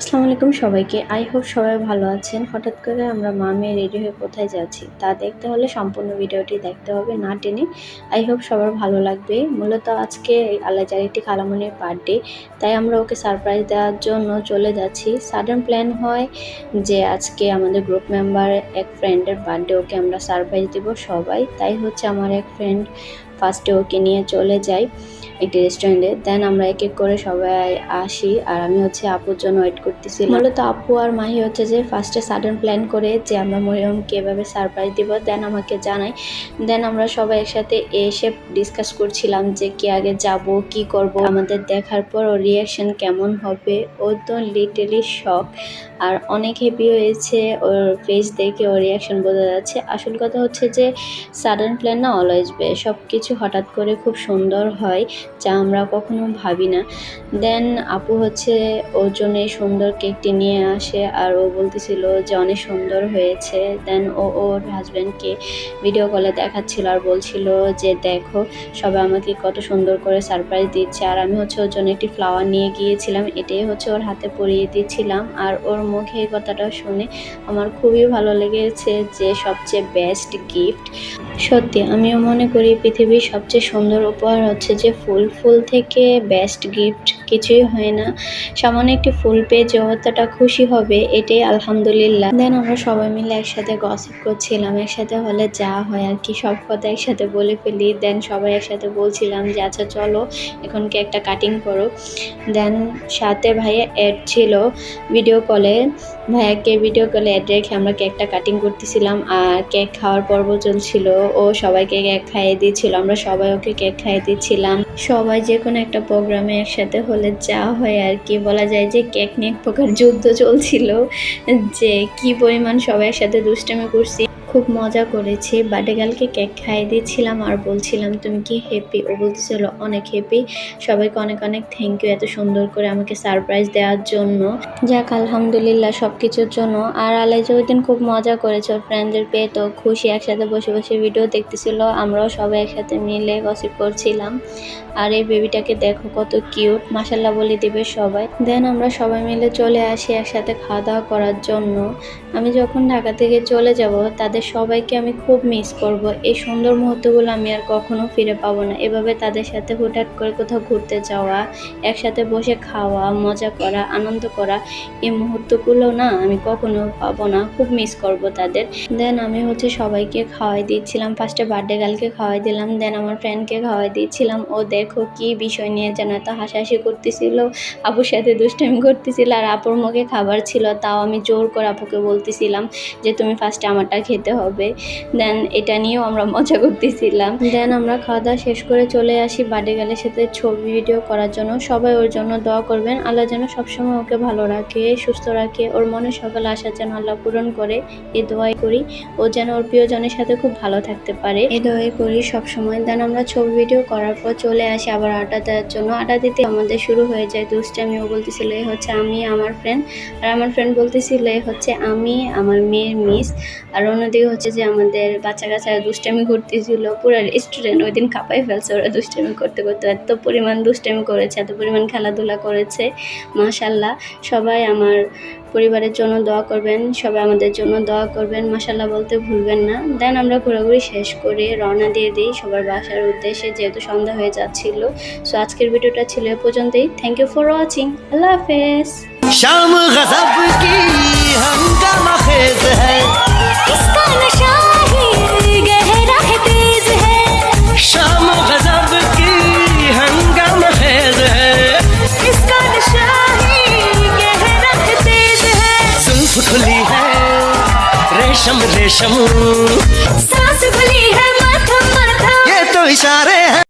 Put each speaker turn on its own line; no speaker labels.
আসসালামু আলাইকুম সবাইকে। আই হোপ সবাই ভালো আছেন। হঠাৎ করে আমরা মা মেয়ে রেডি হয়ে কোথায় যাচ্ছি তা দেখতে হলে সম্পূর্ণ ভিডিওটি দেখতে হবে, না টেনে। আই হোপ সবার ভালো লাগবে। মূলত আজকে আল্লাহ চারিটি খালামনির বার্থডে তাই আমরা ওকে সারপ্রাইজ দেওয়ার জন্য চলে যাচ্ছি। সাডেন প্ল্যান হয় যে আজকে আমাদের গ্রুপ মেম্বার এক ফ্রেন্ডের বার্থডে ওকে আমরা সারপ্রাইজ দেব সবাই। তাই হচ্ছে আমার এক ফ্রেন্ড ফার্স্টে ওকে নিয়ে চলে যাই। একটি রেস্টুরেন্টে দেন আমরা এক এক করে সবাই আসি আর আমি হচ্ছে আপুর জন্য ওয়েট করতেছি। মূলত আপু আর মাহি হচ্ছে যে ফার্স্টে সাডেন প্ল্যান করে যে আমরা মরিয়মকে এভাবে সারপ্রাইজ দিব দেন আমাকে জানাই দেন আমরা সবাই একসাথে এসে ডিসকাস করছিলাম যে কি আগে যাব, কি করব। আমাদের দেখার পর ওর রিয়াকশন কেমন হবে, ও তো লিটালি শখ আর অনেক হ্যাপি হয়েছে, ওর ফেস দেখে ওর রিয়াকশন বোঝা যাচ্ছে। আসল কথা হচ্ছে যে সাডেন প্ল্যান না অলওয়েজ বে সব কিছু হঠাৎ করে খুব সুন্দর হয়। যা আমরা কখনো ভাবি না। দেন আপু হচ্ছে ওর জন্য এই সুন্দর কেকটি নিয়ে আসে আর ও বলতেছিল যে অনেক সুন্দর হয়েছে। দেন ও ওর হাজব্যান্ডকে ভিডিও কলে দেখাচ্ছিল আর বলছিল যে দেখো, সবাই আমাকে কত সুন্দর করে সারপ্রাইজ দিচ্ছে। আর আমি হচ্ছে ওর জন্য একটি ফ্লাওয়ার নিয়ে গিয়েছিলাম, এটাই হচ্ছে ওর হাতে পরিয়ে দিচ্ছিলাম। আর ওর মুখে এই কথাটা শুনে আমার খুবই ভালো লেগেছে যে সবচেয়ে বেস্ট গিফট সত্যি, আমিও মনে করি পৃথিবীর সবচেয়ে সুন্দর উপহার হচ্ছে যে ফুল। ফুল ফুল থেকে বেস্ট গিফট কিছুই হয় না। সামান্য একটি ফুল পেয়ে যে অতটা খুশি হবে, এটাই আলহামদুলিল্লাহ। দেন আমরা সবাই মিলে একসাথে গসিপ করছিলাম, একসাথে হলে যা হয় আর কি, সব কথা একসাথে বলে ফেলি। দেন সবাই একসাথে বলছিলাম যে আচ্ছা চলো, এখন কেকটা কাটিং করো? দেন সাথে ভাইয়া অ্যাড ছিল ভিডিও কলে ভাইয়াকে ভিডিও কলে অ্যাড রেখে আমরা কেকটা কাটিং করতেছিলাম আর কেক খাওয়ার পর্ব চলছিল। ও সবাইকে কেক খাইয়ে দিচ্ছিল আমরা সবাই ওকে কেক খাইয়ে দিচ্ছিলাম। সবাই যে কোনো একটা প্রোগ্রামে একসাথে হলে যা হয় আর কি। বলা যায় যে কেক নিয়ে এক প্রকার যুদ্ধ চলছিল যে কি পরিমাণ সবাই একসাথে দুষ্টামি করছি। খুব মজা করেছি। বার্থডে গার্লকে কেক খাইয়ে দিয়েছিলাম আর বলছিলাম, তুমি কি হ্যাপি ও বলতেছিল, অনেক হ্যাপি সবাইকে অনেক অনেক থ্যাংক ইউ এত সুন্দর করে আমাকে সারপ্রাইজ দেওয়ার জন্য। যাক, আলহামদুলিল্লাহ সব কিছুর জন্য। আর আলাইজা ওই দিন খুব মজা করেছে, ওর ফ্রেন্ডদের পেয়ে তো খুশি, একসাথে বসে বসে ভিডিও দেখতেছিল। আমরাও সবাই একসাথে মিলে গসিপ করছিলাম। আর এই বেবিটাকে দেখো কত কিউট মাসাল্লাহ বলে দিবে সবাই। দেন আমরা সবাই মিলে চলে আসি একসাথে খাওয়া দাওয়া করার জন্য। আমি যখন ঢাকা থেকে চলে যাব, তাদের সবাইকে আমি খুব মিস করব। এই সুন্দর মুহূর্তগুলো আমি আর কখনো ফিরে পাবো না। এভাবে তাদের সাথে হুটহাট করে কোথাও ঘুরতে যাওয়া, একসাথে বসে খাওয়া, মজা করা, আনন্দ করা, এই মুহূর্তগুলো না আমি কখনো পাবো না। খুব মিস করব তাদের। দেন আমি হচ্ছে সবাইকে খাওয়াই দিচ্ছিলাম। ফার্স্টে বার্থডে গার্লকে খাওয়াই দিলাম। দেন আমার ফ্রেন্ডকে খাওয়াই দিচ্ছিলাম। ও দেখো কি বিষয় নিয়ে যেন এত হাসাহাসি করতেছিল। আপুর সাথে দুষ্টামি করতেছিল। আর আপুর মুখে খাবার ছিল, তাও আমি জোর করে আপুকে বলতেছিলাম যে, তুমি ফার্স্টে আমারটা খেতে হবে। দেন এটা নিয়েও আমরা মজা করতেছিলাম। দেন আমরা খাওয়া দাওয়া শেষ করে চলে আসি বার্থডে গার্লের সাথে ছবি ভিডিও করার জন্য। সবাই ওর জন্য দোয়া করবেন। আল্লাহ যেন সবসময় ওকে ভালো রাখে, সুস্থ রাখে। ওর মনে সকাল আসার যেন আল্লাহ পূরণ করে। এ দোয়াই করি। ও যেন ওর প্রিয়জনের সাথে খুব ভালো থাকতে পারে। এ দোয়াই করি সবসময়। দেন আমরা ছবি ভিডিও করার পর চলে আসি আবার আটা দেওয়ার জন্য। আটা দিতে আমাদের শুরু হয়ে যায়। দুষ্টামি ও বলতেছিল এই হচ্ছে আমি, আমার ফ্রেন্ড আর আমার ফ্রেন্ড বলতেছিল এই হচ্ছে আমি, আমার মেয়ের মিস আর অন্যদিকে হচ্ছে যে আমাদের বাচ্চা কাচ্চারা দুষ্টামি করতেছিল। পুরো স্টুডেন্ট ওই দিন কাঁপাই ফেলছে ওরা দুষ্টামি করতে করতে। এত পরিমাণ দুষ্টামি করেছে, এত পরিমাণ খেলাধুলা করেছে মাশাল্লাহ সবাই আমার পরিবারের জন্য দোয়া করবেন, সবাই আমাদের জন্য দোয়া করবেন। মাসাল্লাহ বলতে ভুলবেন না। দেন আমরা ঘোরাঘুরি শেষ করে রওনা দিয়ে দিই সবার বাসার উদ্দেশ্যে, যেহেতু সন্ধ্যা হয়ে যাচ্ছিল। সো আজকের ভিডিওটা ছিল এ পর্যন্তই। থ্যাংক ইউ ফর ওয়াচিং আল্লাহ হাফেজ।
रेशम रेशम।
सांस भली है माथा माथा
ये तो इशारे हैं।